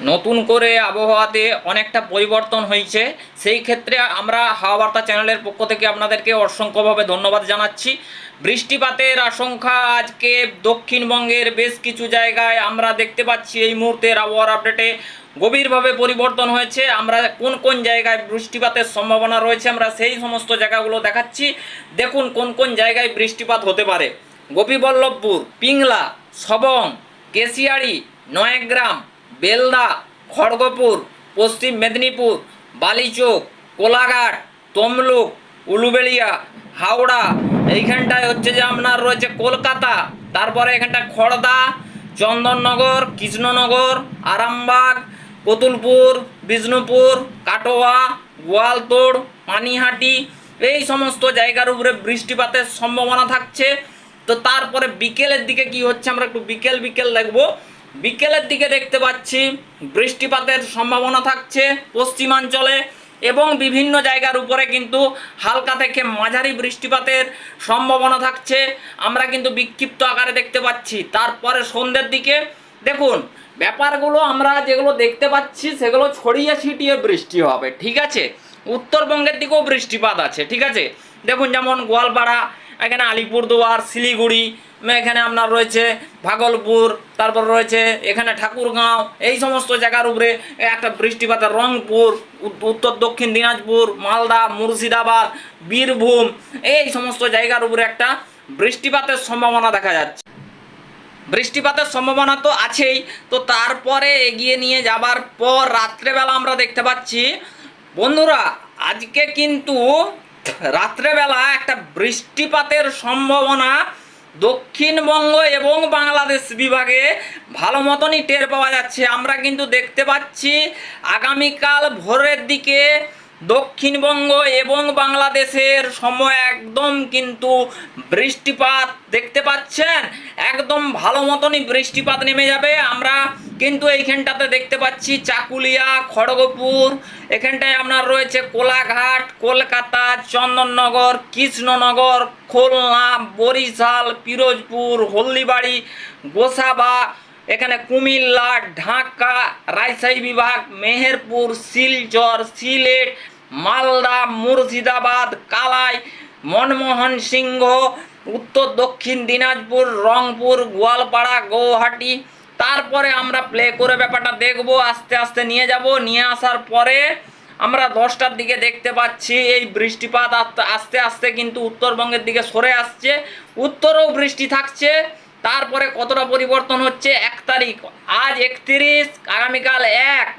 নতুন করে আবহাওয়াতে অনেকটা পরিবর্তন হয়েছে। সেই ক্ষেত্রে আমরা হাওয়া বার্তা চ্যানেলের পক্ষ থেকে আপনাদেরকে অসংখ্যভাবে ধন্যবাদ জানাচ্ছি। বৃষ্টিপাতের আশঙ্কা আজকে দক্ষিণবঙ্গের বেশ কিছু জায়গায় আমরা দেখতে পাচ্ছি এই মুহূর্তের আবহাওয়ার আপডেটে গভীরভাবে পরিবর্তন হয়েছে। আমরা কোন কোন জায়গায় বৃষ্টিপাতের সম্ভাবনা রয়েছে আমরা সেই সমস্ত জায়গাগুলো দেখাচ্ছি। দেখুন কোন কোন জায়গায় বৃষ্টিপাত হতে পারে। গোপীবল্লভপুর, পিংলা, সবং, কেশিয়াড়ি, নয়াগ্রাম বেলদা, খড়গপুর, পশ্চিম মেদিনীপুর, বালিচোক, কোলাঘাট, তমলুক, উলুবেড়িয়া, হাওড়া। এইখানটায় হচ্ছে যে আপনার রয়েছে কলকাতা, তারপরে এখানটা খড়দা, চন্দননগর, কৃষ্ণনগর, আরামবাগ, কতুলপুর, বিষ্ণুপুর, কাটোয়া, গোয়ালতোড়, পানিহাটি, এই সমস্ত জায়গার উপরে বৃষ্টিপাতের সম্ভাবনা থাকছে। তো তারপরে বিকেলের দিকে কি হচ্ছে আমরা একটু বিকেল বিকেল দেখব। বিকেলের দিকে দেখতে পাচ্ছি বৃষ্টিপাতের সম্ভাবনা থাকছে পশ্চিমাঞ্চলে এবং বিভিন্ন জায়গার উপরে কিন্তু হালকা থেকে মাঝারি বৃষ্টিপাতের সম্ভাবনা থাকছে। আমরা কিন্তু বিক্ষিপ্ত আকারে দেখতে পাচ্ছি। তারপরে সন্ধ্যের দিকে দেখুন, ব্যাপারগুলো আমরা যেগুলো দেখতে পাচ্ছি সেগুলো ছড়িয়ে ছিটিয়ে বৃষ্টি হবে, ঠিক আছে? উত্তরবঙ্গের দিকেও বৃষ্টিপাত আছে, ঠিক আছে? দেখুন, যেমন গোয়ালপাড়া, এখানে আলিপুরদুয়ার, শিলিগুড়ি এখানে আপনার রয়েছে ভাগলপুর, তারপর রয়েছে এখানে ঠাকুরগাঁও, এই সমস্ত জায়গার উপরে একটা বৃষ্টিপাতের রংপুর উত্তর দক্ষিণ দিনাজপুর, মালদা, মুর্শিদাবাদ, বীরভূম, এই সমস্ত জায়গার উপরে একটা বৃষ্টিপাতের সম্ভাবনা দেখা যাচ্ছে। বৃষ্টিপাতের সম্ভাবনা তো আছেই, তো তারপরে এগিয়ে নিয়ে যাবার পর রাত্রেবেলা আমরা দেখতে পাচ্ছি, বন্ধুরা, আজকে কিন্তু রাত্রেবেলা একটা বৃষ্টিপাতের সম্ভাবনা দক্ষিণবঙ্গ এবং বাংলাদেশ বিভাগে ভালো মতনই টের পাওয়া যাচ্ছে। আমরা কিন্তু দেখতে পাচ্ছি, আগামীকাল ভোরের দিকে দক্ষিণবঙ্গ এবং বাংলাদেশের সময় একদম কিন্তু বৃষ্টিপাত দেখতে পাচ্ছেন। একদম ভালো মতনই বৃষ্টিপাত নেমে যাবে। আমরা কিন্তু এইখানটাতে দেখতে পাচ্ছি চাকুলিয়া, খড়গপুর, এখানটায় আপনার রয়েছে কোলাঘাট, কলকাতা, চন্দননগর, কৃষ্ণনগর, খুলনা, বরিশাল, পিরোজপুর, হলদিবাড়ি, গোসাবা, এখানে কুমিল্লা, ঢাকা, রাজশাহী বিভাগ, মেহেরপুর, শিলচর, সিলেট, মালদা, মুর্শিদাবাদ, কালাই, মনমোহন সিংহ, উত্তর দক্ষিণ দিনাজপুর, রংপুর, গোয়ালপাড়া, গৌহাটি তারপরে আমরা প্লে করে ব্যাপারটা দেখব, আস্তে আস্তে নিয়ে যাব। নিয়ে আসার পরে আমরা দশটার দিকে দেখতে পাচ্ছি, এই বৃষ্টিপাত আস্তে- আস্তে কিন্তু উত্তরবঙ্গের দিকে সরে আসছে। উত্তরেও বৃষ্টি থাকছে, তারপরে কতটা পরিবর্তন হচ্ছে? এক তারিখ, আজ একত্রিশ, আগামীকাল এক,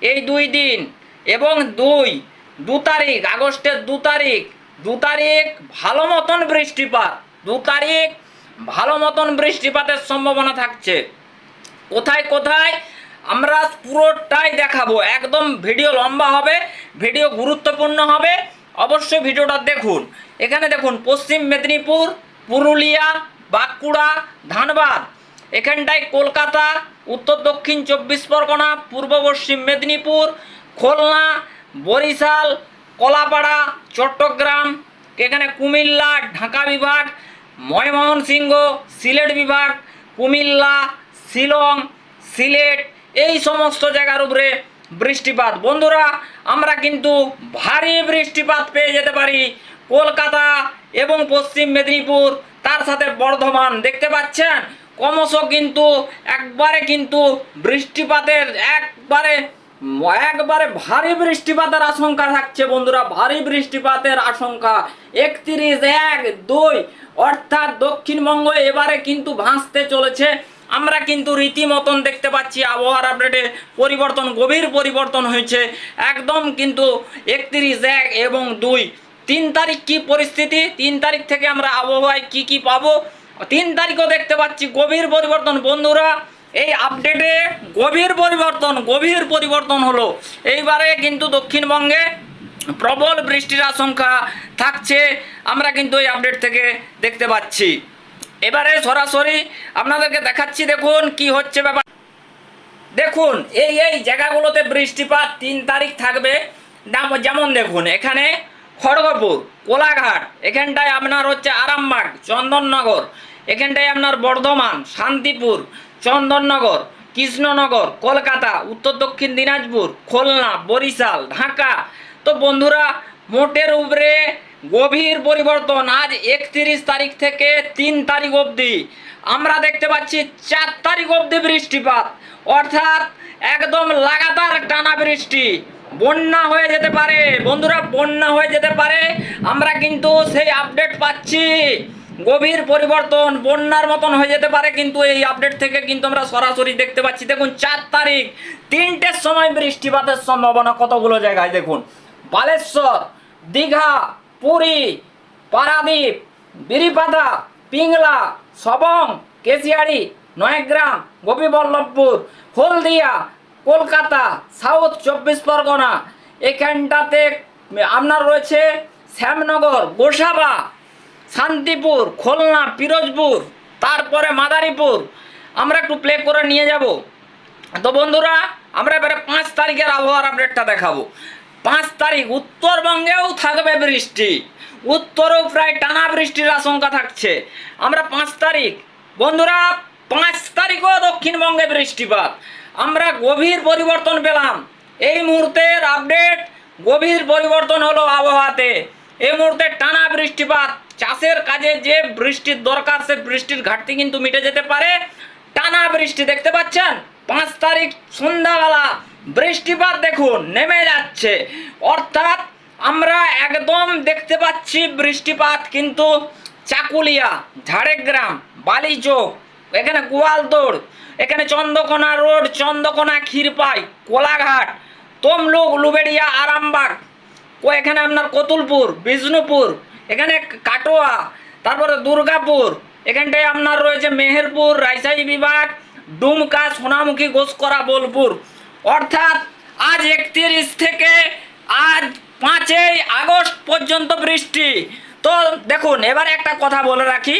এই দুই দিন এবং দুই, দু তারিখ, আগস্টের দু তারিখ। দু তারিখ ভালো মতন বৃষ্টিপাত, দু তারিখ ভালো মতন বৃষ্টিপাতের সম্ভাবনা থাকছে। কোথায় কোথায়? আমরা পুরোটাই দেখাবো। একদম ভিডিও লম্বা হবে, ভিডিও গুরুত্বপূর্ণ হবে। অবশ্যই ভিডিওটা দেখুন। এখানে দেখুন, পশ্চিম মেদিনীপুর, পুরুলিয়া, বাঁকুড়া, ধানবাদ। এখানটায় কলকাতা, উত্তর দক্ষিণ চব্বিশ পরগনা, পূর্ব পশ্চিম মেদিনীপুর, খুলনা, বরিশাল, কলাপাড়া, চট্টগ্রাম, এখানে কুমিল্লা, ঢাকা বিভাগ, ময়মনসিংহ, সিলেট বিভাগ, কুমিল্লা শিলং, সিলেট, এই সমস্ত জায়গার উপরে বৃষ্টিপাত। বন্ধুরা, আমরা কিন্তু ভারী বৃষ্টিপাত পেয়ে যেতে পারি। কলকাতা এবং পশ্চিম মেদিনীপুর, তার সাথে বর্ধমান, দেখতে পাচ্ছেন? ক্রমশ কিন্তু একবারে কিন্তু বৃষ্টিপাতের একবারে একবারে ভারী বৃষ্টিপাতের আশঙ্কা থাকছে বন্ধুরা, ভারী বৃষ্টিপাতের আশঙ্কা। একত্রিশ এক দুই, অর্থাৎ দক্ষিণবঙ্গ এবারে কিন্তু ভাসতে চলেছে। আমরা কিন্তু রীতিমতন দেখতে পাচ্ছি আবহাওয়ার আপডেটে পরিবর্তন, গভীর পরিবর্তন হয়েছে। একদম কিন্তু একত্রিশ, এক এবং দুই। তিন তারিখ কি পরিস্থিতি? তিন তারিখ থেকে আমরা আবহাওয়ায় কি কি পাবো? তিন তারিখও দেখতে পাচ্ছি গভীর পরিবর্তন। বন্ধুরা, এই আপডেটে গভীর পরিবর্তন গভীর পরিবর্তন হলো। এইবারে কিন্তু দক্ষিণবঙ্গে প্রবল বৃষ্টির আশঙ্কা থাকছে। আমরা কিন্তু এই আপডেট থেকে দেখতে পাচ্ছি। এবারে সরাসরি আপনাদেরকে দেখাচ্ছি, দেখুন কি হচ্ছে ব্যাপার। দেখুন, এই এই জায়গাগুলোতে বৃষ্টিপাত তিন তারিখ থাকবে। যেমন দেখুন, এখানে খড়গপুর, কোলাঘাট, এখানটায় আপনার হচ্ছে আরামবাগ, চন্দননগর, এখানটায় আপনার বর্ধমান, শান্তিপুর, চন্দননগর, কৃষ্ণনগর, কলকাতা, উত্তর দক্ষিণ দিনাজপুর, খুলনা, বরিশাল, ঢাকা। তো বন্ধুরা মোটের উপরে গভীর পরিবর্তন। আজ একত্রিশ তারিখ থেকে তিন তারিখ অবধি। আমরা দেখতে পাচ্ছি চার তারিখ অবধি বৃষ্টিপাত। অর্থাৎ একদম লাগাতার টানা বৃষ্টি। বন্যা হয়ে যেতে পারে। বন্ধুরা, বন্যা হয়ে যেতে পারে। আমরা কিন্তু সেই আপডেট পাচ্ছি। গভীর পরিবর্তন, বন্যার মতন হয়ে যেতে পারে কিন্তু এই আপডেট থেকে কিন্তু আমরা সরাসরি দেখতে পাচ্ছি। দেখুন, চার তারিখ, তিনটের সময় বৃষ্টিপাতের সম্ভাবনা কতগুলো জায়গায়? দেখুন, বালেশ্বর দীঘা, পুরী, পারাদ্বীপ বিরিপাতা পিংলা, সবং কেশিয়াড়ি নয়গ্রাম, গোপীবল্লভপুর, হলদিয়া, কলকাতা, সাউথ চব্বিশ পরগনা। এখানটাতে আপনার রয়েছে শ্যামনগর, গোসাবা, শান্তিপুর, খুলনা, পিরোজপুর, তারপরে মাদারীপুর। আমরা একটু প্লে করে নিয়ে যাব। তো বন্ধুরা, আমরা এবারে পাঁচ তারিখের আবহাওয়ার আপডেটটা দেখাবো। পাঁচ তারিখ উত্তরবঙ্গেও থাকবে বৃষ্টি। উত্তরেও প্রায় টানা বৃষ্টির আশঙ্কা থাকছে। আমরা পাঁচ তারিখ। বন্ধুরা, পাঁচ তারিখও দক্ষিণবঙ্গে বৃষ্টিপাত। আমরা গভীর পরিবর্তন পেলাম। এই মুহূর্তের আপডেট গভীর পরিবর্তন হলো আবহাওয়াতে। এই মুহূর্তে টানা বৃষ্টিপাত। চাষের কাজে যে বৃষ্টির দরকার, সে বৃষ্টির ঘাটতি কিন্তু মিটে যেতে পারে। টানা বৃষ্টি দেখতে পাচ্ছেন? পাঁচ তারিখ সন্ধ্যাবেলা। বৃষ্টিপাত দেখুন, নেমে যাচ্ছে। অর্থাৎ আমরা একদম দেখতে পাচ্ছি বৃষ্টিপাত কিন্তু চাকুলিয়া, ঝাড়গ্রাম, বালিচোক, এখানে গোয়ালদোড় এখানে চন্দ্রকোনা রোড, চন্দ্রকোনা ক্ষীরপাই, কোলাঘাট, তমলুক, লুবেড়িয়া, আরামবাগ ও এখানে আপনার কতুলপুর, বিষ্ণুপুর, এখানে কাটোয়া, তারপরে দুর্গাপুর, এখানটায় আপনার রয়েছে মেহেরপুর, রাজশাহী বিভাগ, ডুমকা, সোনামুখী ঘোষকরা বোলপুর। অর্থাৎ আজ একত্রিশ থেকে আজ পাঁচই আগস্ট পর্যন্ত বৃষ্টি। তো দেখুন, এবার একটা কথা বলে রাখি।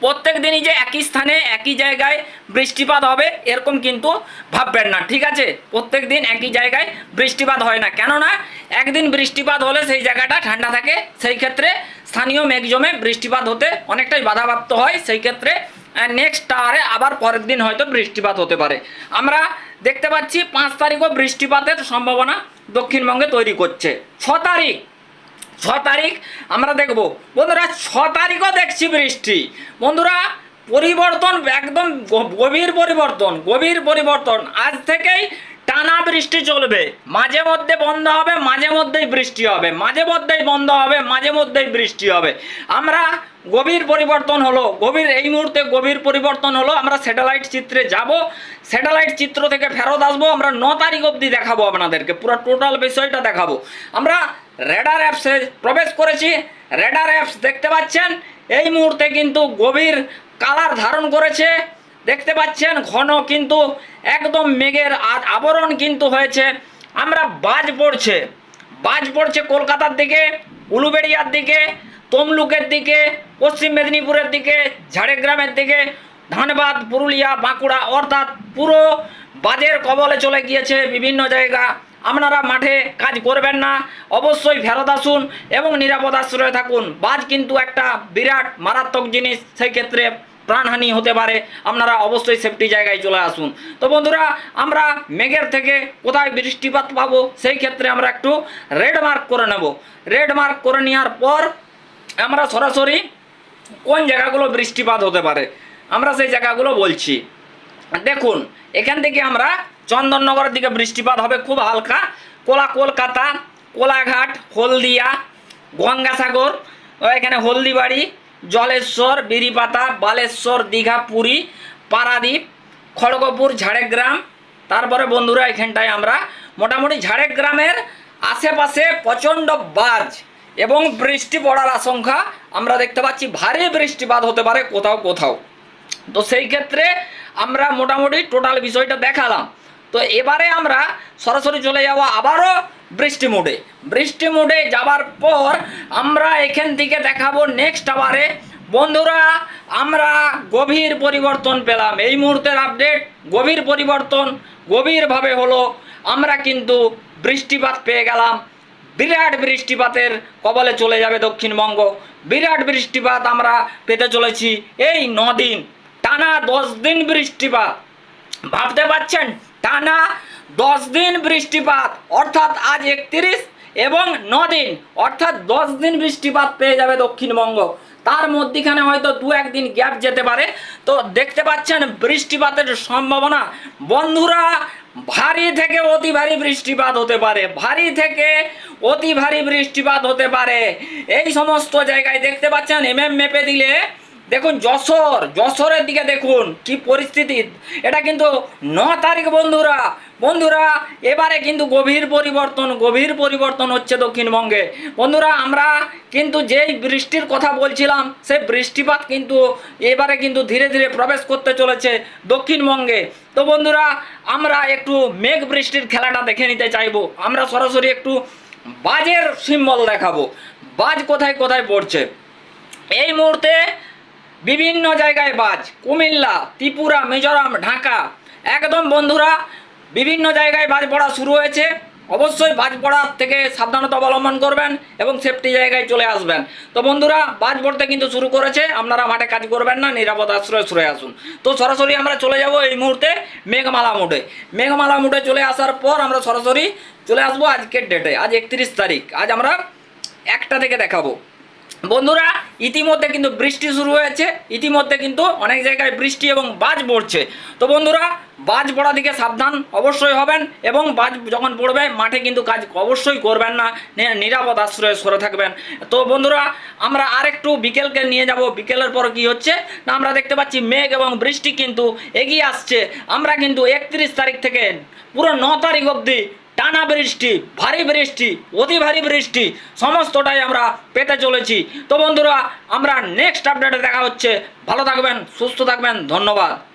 প্রত্যেক দিনই যে একই স্থানে, একই জায়গায় বৃষ্টিপাত হবে, এরকম কিন্তু ভাববেন না, ঠিক আছে? প্রত্যেক দিন একই জায়গায় বৃষ্টিপাত হয় না। কেননা, একদিন বৃষ্টিপাত হলে সেই জায়গাটা ঠান্ডা থাকে। সেই ক্ষেত্রে স্থানীয় মেঘ জমে বৃষ্টিপাত হতে অনেকটাই বাধাপ্রাপ্ত হয়। সেই ক্ষেত্রে নেক্সট আওয়ারে আবার পরের দিন হয়তো বৃষ্টিপাত হতে পারে। আমরা দেখতে পাচ্ছি পাঁচ তারিখও বৃষ্টিপাতের সম্ভাবনা দক্ষিণবঙ্গে তৈরি করছে। ছ তারিখ। ছ তারিখ আমরা দেখব। বন্ধুরা, ছ তারিখও দেখছি বৃষ্টি। বন্ধুরা, পরিবর্তন একদম গভীর পরিবর্তন গভীর পরিবর্তন। আজ থেকেই টানা বৃষ্টি চলবে। মাঝে মধ্যে বন্ধ হবে, মাঝে মধ্যেই বৃষ্টি হবে। মাঝে মধ্যেই বন্ধ হবে, মাঝে মধ্যেই বৃষ্টি হবে। আমরা গভীর পরিবর্তন হলো, গভীর এই মুহূর্তে গভীর পরিবর্তন হলো, আমরা স্যাটেলাইট চিত্রে যাব স্যাটেলাইট চিত্র থেকে ফেরত আসব, আমরা ন তারিখ অবধি দেখাবো আপনাদেরকে, পুরো টোটাল বিষয়টা দেখাবো। আমরা রেডার অ্যাপসে প্রবেশ করেছি রেডার অ্যাপস দেখতে পাচ্ছেন, এই মুহূর্তে কিন্তু গভীর কালার ধারণ করেছে, দেখতে পাচ্ছেন, ঘন কিন্তু একদম মেঘের আবরণ কিন্তু হয়েছে, আমরা বাজ পড়ছে বাজ পড়ছে কলকাতার দিকে, উলুবেড়িয়ার দিকে তমলুকের দিকে, পশ্চিম মেদিনীপুরের দিকে, ঝাড়গ্রামের দিকে, ধানবাদ, পুরুলিয়া, বাঁকুড়া, অর্থাৎ পুরো বাজের কবলে চলে গিয়েছে বিভিন্ন জায়গা। আপনারা মাঠে কাজ করবেন না, অবশ্যই ফেরত আসুন এবং নিরাপদ আশ্রয়ে থাকুন। বাজ কিন্তু একটা বিরাট মারাত্মক জিনিস, সেই ক্ষেত্রে প্রাণহানি হতে পারে। আপনারা অবশ্যই সেফটি জায়গায় চলে আসুন। তো বন্ধুরা, আমরা মেঘের থেকে কোথায় বৃষ্টিপাত পাবো, সেই ক্ষেত্রে আমরা একটু রেড মার্ক করে নেব। রেড মার্ক করে নেওয়ার পর আমরা সরাসরি কোন জায়গাগুলো বৃষ্টিপাত হতে পারে? আমরা সেই জায়গাগুলো বলছি। দেখুন, এখান থেকে আমরা চন্দননগরের দিকে বৃষ্টিপাত হবে খুব হালকা। কোলা কলকাতা, কোলাঘাট, হলদিয়া, গঙ্গাসাগর এখানে হলদিবাড়ি, জলেশ্বর, বিরিপাতা, বালেশ্বর, দীঘা, পুরী, পারাদ্বীপ, খড়গপুর, ঝাড়গ্রাম। তারপরে বন্ধুরা, এখানটায় আমরা মোটামুটি ঝাড়গ্রামের আশেপাশে প্রচণ্ড বাজ। এবং বৃষ্টি পড়ার আশঙ্কা আমরা দেখতে পাচ্ছি, ভারী বৃষ্টিপাত হতে পারে কোথাও কোথাও। তো সেই ক্ষেত্রে আমরা মোটামুটি টোটাল বিষয়টা দেখালাম। তো এবারে আমরা সরাসরি চলে যাব আবারও বৃষ্টি মোডে। বৃষ্টি মোডে যাবার পর আমরা এখান থেকে দেখাবো নেক্সট আবারে। বন্ধুরা, আমরা গভীর পরিবর্তন পেলাম। এই মুহূর্তের আপডেট গভীর পরিবর্তন। গভীরভাবে হলো আমরা কিন্তু বৃষ্টিপাত পেয়ে গেলাম। বিরাট বৃষ্টিপাতের কবলে চলে যাবে দক্ষিণবঙ্গ। বিরাট বৃষ্টিপাত আমরা পেতে চলেছি এই দিন টানা দশ দিন বৃষ্টিপাত। ভাবতে পাচ্ছেন টানা দশ দিন বৃষ্টিপাত, অর্থাৎ আজ একত্রিশ এবং দিন অর্থাৎ দশ দিন বৃষ্টিপাত পেয়ে যাবে দক্ষিণবঙ্গ। তার মধ্যিখানে হয়তো দু একদিন গ্যাপ যেতে পারে। তো দেখতে পাচ্ছেন বৃষ্টিপাতের সম্ভাবনা। বন্ধুরা ভারী থেকে অতি ভারী বৃষ্টিপাত হতে পারে, ভারী থেকে অতি ভারী বৃষ্টিপাত হতে পারে। এই সমস্ত জায়গায় দেখতে পাচ্ছেন এম এম মেপে দিলে দেখুন, যশোর, যশোরের দিকে দেখুন, কি পরিস্থিতি। এটা কিন্তু ন তারিখ, বন্ধুরা। বন্ধুরা, এবারে কিন্তু গভীর পরিবর্তন গভীর পরিবর্তন হচ্ছে দক্ষিণবঙ্গে। বন্ধুরা, আমরা কিন্তু যেই বৃষ্টির কথা বলছিলাম, সেই বৃষ্টিপাত কিন্তু এবারে কিন্তু ধীরে ধীরে প্রবেশ করতে চলেছে দক্ষিণবঙ্গে। তো বন্ধুরা, আমরা একটু মেঘ বৃষ্টির খেলাটা দেখে নিতে চাইব। আমরা সরাসরি একটু বাজের সিম্বল দেখাবো। বাজ কোথায় কোথায় পড়ছে? এই মুহূর্তে বিভিন্ন জায়গায় বাজ, কুমিল্লা, ত্রিপুরা, মিজোরাম, ঢাকা। একদম বন্ধুরা, বিভিন্ন জায়গায় বাজ পড়া শুরু হয়েছে। অবশ্যই বাজ পড়ার থেকে সাবধানতা অবলম্বন করবেন এবং সেফটি জায়গায় চলে আসবেন। তো বন্ধুরা, বাজ পড়তে কিন্তু শুরু করেছে। আপনারা মাঠে কাজ করবেন না, নিরাপদ আশ্রয় সরে আসুন। তো সরাসরি আমরা চলে যাব এই মুহূর্তে মেঘমালা মুডে। মেঘমালা মুডে চলে আসার পর আমরা সরাসরি চলে আসব আজকের ডেটে আজ একত্রিশ তারিখ। আজ আমরা একটা থেকে দেখাবো। বন্ধুরা, ইতিমধ্যে কিন্তু বৃষ্টি শুরু হয়েছে, ইতিমধ্যে কিন্তু অনেক জায়গায় বৃষ্টি এবং বাজ পড়ছে। তো বন্ধুরা, বাজ পড়া দিকে সাবধান অবশ্যই হবেন এবং বাজ যখন পড়বে, মাঠে কিন্তু কাজ অবশ্যই করবেন না নিরাপদ আশ্রয়ে সরে থাকবেন। তো বন্ধুরা, আমরা আরেকটু বিকেলকে নিয়ে যাব। বিকেলের পর কি হচ্ছে? না, আমরা দেখতে পাচ্ছি মেঘ এবং বৃষ্টি কিন্তু এগিয়ে আসছে। আমরা কিন্তু একত্রিশ তারিখ থেকে পুরো ন তারিখ অবধি টানা বৃষ্টি, ভারী বৃষ্টি, অতি ভারী বৃষ্টি, সমস্তটাই আমরা পেতে চলেছি। তো বন্ধুরা, আমরা নেক্সট আপডেটে দেখা হচ্ছে। ভালো থাকবেন, সুস্থ থাকবেন, ধন্যবাদ।